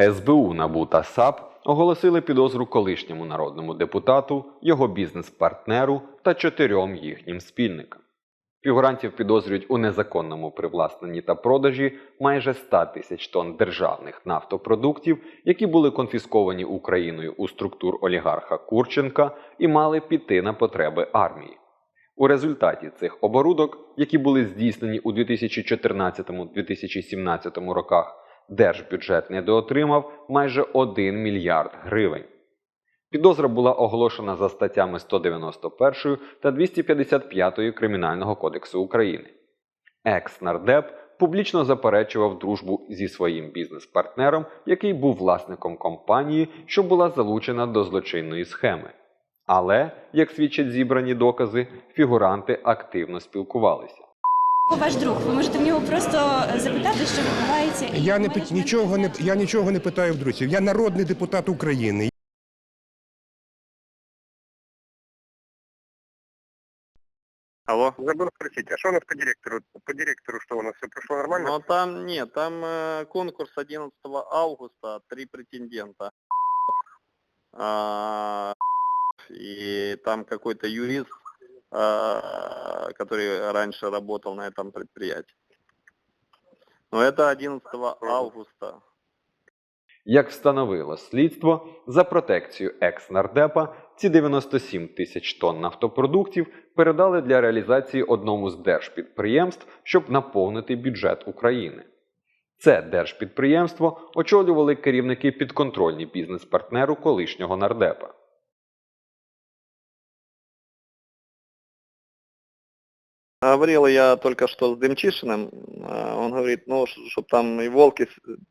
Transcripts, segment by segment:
СБУ, НАБУ та САП оголосили підозру колишньому народному депутату, його бізнес-партнеру та чотирьом їхнім спільникам. Фігурантів підозрюють у незаконному привласненні та продажі майже 100 тисяч тонн державних нафтопродуктів, які були конфісковані Україною у структур олігарха Курченка і мали піти на потреби армії. У результаті цих оборудок, які були здійснені у 2014-2017 роках, держбюджет недоотримав майже 1 мільярд гривень. Підозра була оголошена за статтями 191 та 255 Кримінального кодексу України. Екс-нардеп публічно заперечував дружбу зі своїм бізнес-партнером, який був власником компанії, що була залучена до злочинної схеми. Але, як свідчать зібрані докази, фігуранти активно спілкувалися. Ваш друг, ви можете в нього просто запитати, що відбувається. Я не пит- нічого не я нічого не питаю в друзів. Я народний депутат України. Алло. Забыл спросить, а что у нас по директору? По директору что, у нас все прошло нормально? Ну там нет, там э, конкурс 11 августа, три претендента. А, и там какой-то юрист, который раньше работал на этом предприятии. Но это 11 августа. Як встановило слідство, за протекцію екс-нардепа ці 97 тисяч тонн нафтопродуктів передали для реалізації одному з держпідприємств, щоб наповнити бюджет України. Це держпідприємство очолювали керівники підконтрольні бізнес-партнеру колишнього нардепа. Говорил я только что с Демчишиным, а, он говорит, ну, что там и волки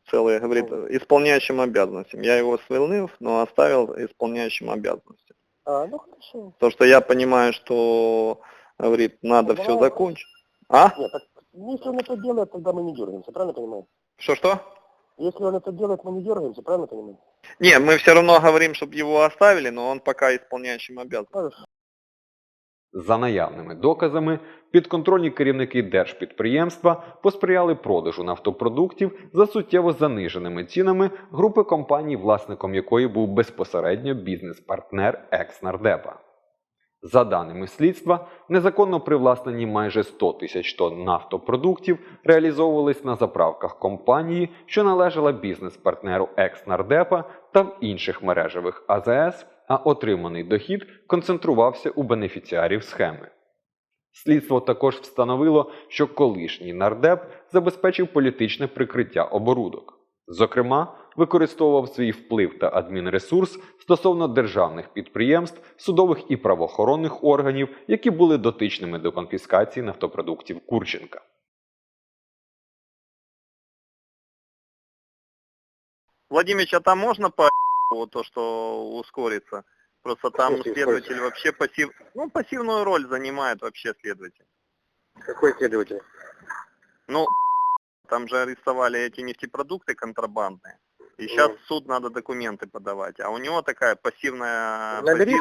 целые, говорит, исполняющим обязанностям. Я его свильнил, но оставил исполняющим обязанности. А, ну хорошо. То, что я понимаю, что, говорит, надо все закончить. А? Нет, так если он это делает, тогда мы не дергаемся, правильно понимаю? Что-что? Если он это делает, мы не дергаемся, правильно понимаю? Не, мы все равно говорим, чтобы его оставили, но он пока исполняющим обязан. За наявними доказами, підконтрольні керівники держпідприємства посприяли продажу нафтопродуктів за суттєво заниженими цінами групи компаній, власником якої був безпосередньо бізнес-партнер екс-нардепа. За даними слідства, незаконно привласнені майже 100 тисяч тонн нафтопродуктів реалізовувались на заправках компанії, що належала бізнес-партнеру екс-нардепа та в інших мережевих АЗС, а отриманий дохід концентрувався у бенефіціарів схеми. Слідство також встановило, що колишній нардеп забезпечив політичне прикриття оборудок. Зокрема, використовував свій вплив та адмінресурс стосовно державних підприємств, судових і правоохоронних органів, які були дотичними до конфіскації нафтопродуктів Курченка. Владимирович, а там можно по вот то, что ускорится? Просто там Если следователь вообще пассив... Ну, пассивную роль занимает вообще следователь. Какой следователь? Ну, там же арестовали эти нефтепродукты контрабандные. И сейчас Ну. в суд надо документы подавать. А у него такая пассивная Набери,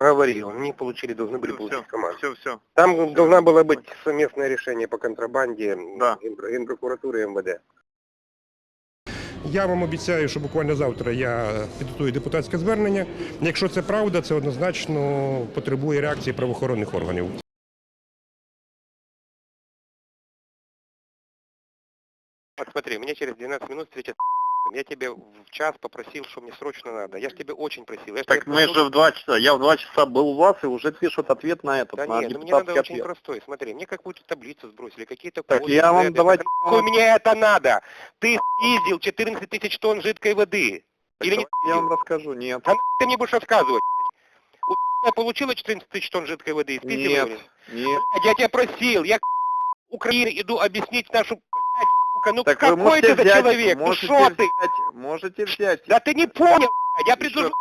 говорил, они получили, должны были получить команду. Все, все. Там должна была быть совместное решение по контрабанде Да. Генпро- Генпрокуратуры и МВД. Я вам обіцяю, що буквально завтра я підготую депутатське звернення. Якщо це правда, це однозначно потребує реакції правоохоронних органів. Смотри, мне через 12 минут встреча Я тебе в час попросил, что мне срочно надо. Я же тебе очень просил. Я Так мы прошу- же в два часа, я в два часа был у вас и уже пишут ответ на этот, Да на нет, ну мне надо депутатский очень ответ. простой. Смотри, мне какую-то таблицу сбросили, какие-то Так коды, я вам давайте... Да нахуй мне это надо? Ты ездил 14 тысяч тонн жидкой воды. Так Или не я вам расскажу, нет. А ты мне будешь рассказывать? я получила 14 тысяч тонн жидкой воды из Нет, нет. Я тебя просил, я к Украине иду объяснить нашу, сука, ну Так вы какой можете ты за взять, человек? Ну можете что ты? взять, можете взять. Да ты не понял, блядь, я Еще предложу,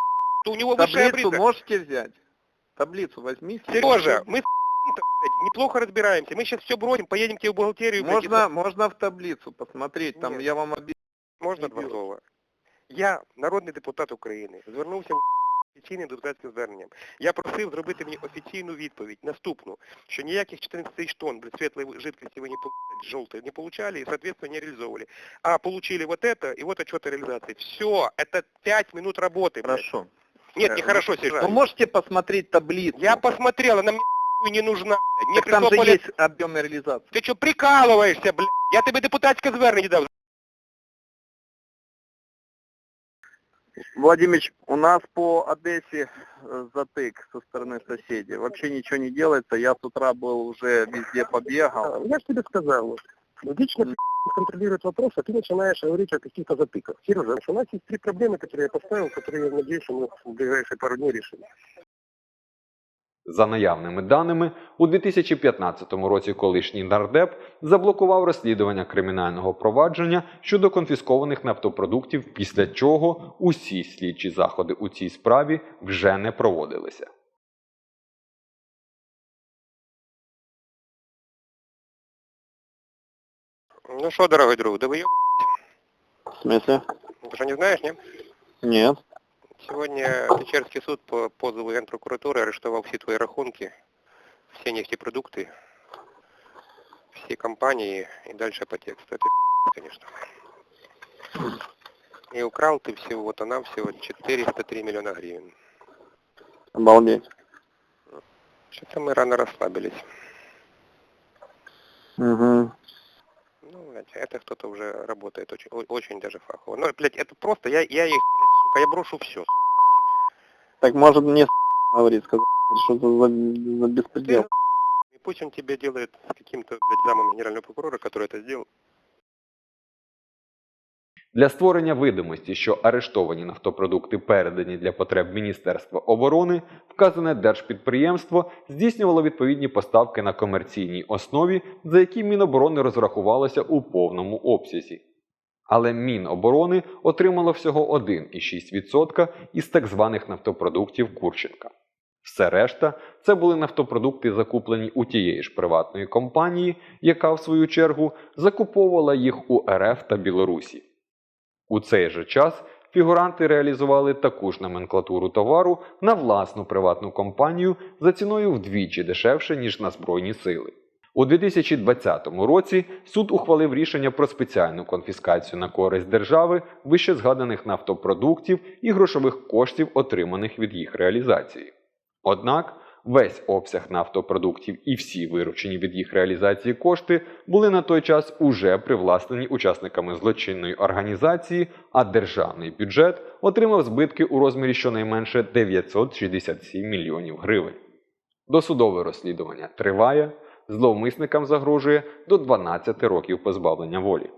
что у него высшая Таблицу обрезка. можете взять? Таблицу возьмите. Сережа, мы с блядь, неплохо разбираемся. Мы сейчас все бросим, поедем к тебе в бухгалтерию. блядь, и Можно, можно в таблицу посмотреть, там Нет. я вам объясню. Можна Не два слова? Я народний депутат України. Звернувся офіційним депутатським зверненням. Я просив зробити мені офіційну відповідь, наступну, що ніяких 14 тисяч тонн блядь, світлої жидкості ви не блядь, желтой не получали и, соответственно, не реализовывали. А получили вот это и вот отчет о реализации. Все, это 5 минут работы. блядь. Хорошо. Нет, не Э, хорошо, Сержант. Вы можете посмотреть таблицу? Я посмотрел, она мне нахуй не нужна, блядь. Мне Так там пришло же поле- есть объемы реализации. Ти що прикалуєшся, блядь? Я тобі депутатське звернення дав. Владимирович, у нас по Одессе э, затык со стороны соседей. Вообще ничего не делается. Я с утра был уже везде побегал. Я же тебе сказал, вот, лично контролирует вопрос, а ты начинаешь говорить о каких-то затыках. Сережа, у нас есть три проблемы, которые я поставил, которые я надеюсь, что мы в ближайшие пару дней решим. За наявними даними, у 2015 році колишній нардеп заблокував розслідування кримінального провадження щодо конфіскованих нафтопродуктів, після чого усі слідчі заходи у цій справі вже не проводилися. Ну що, дорогой друг, да вы В смысле? Ты что, не знаешь, не? Нет. Сегодня Печерский суд по позову Генпрокуратуры арештовал все твои рахунки, все нефтепродукты, все компании и дальше по тексту. Это конечно. И украл ты всего-то нам всего 403 миллиона гривен. Обалдеть. Что-то мы рано расслабились. Угу. Ну, блядь, это кто-то уже работает очень, очень даже фахово. Ну, блядь, это просто, я, я их, блядь, сука, я брошу все, сука. Так может мне говорит, сказать, что за, за, за беспредел? И пусть он тебе делает с каким-то, блядь, замом генерального прокурора, который это сделал. Для створення видимості, що арештовані нафтопродукти передані для потреб Міністерства оборони, вказане держпідприємство здійснювало відповідні поставки на комерційній основі, за які Міноборони розрахувалося у повному обсязі. Але Міноборони отримало всього 1,6% із так званих нафтопродуктів Курченка. Все решта це були нафтопродукти, закуплені у тієї ж приватної компанії, яка, в свою чергу, закуповувала їх у РФ та Білорусі. У цей же час фігуранти реалізували таку ж номенклатуру товару на власну приватну компанію за ціною вдвічі дешевше, ніж на Збройні сили. У 2020 році суд ухвалив рішення про спеціальну конфіскацію на користь держави вище згаданих нафтопродуктів і грошових коштів, отриманих від їх реалізації. Однак весь обсяг нафтопродуктів і всі виручені від їх реалізації кошти були на той час уже привласнені учасниками злочинної організації, а державний бюджет отримав збитки у розмірі щонайменше 967 мільйонів гривень. Досудове розслідування триває, зловмисникам загрожує до 12 років позбавлення волі.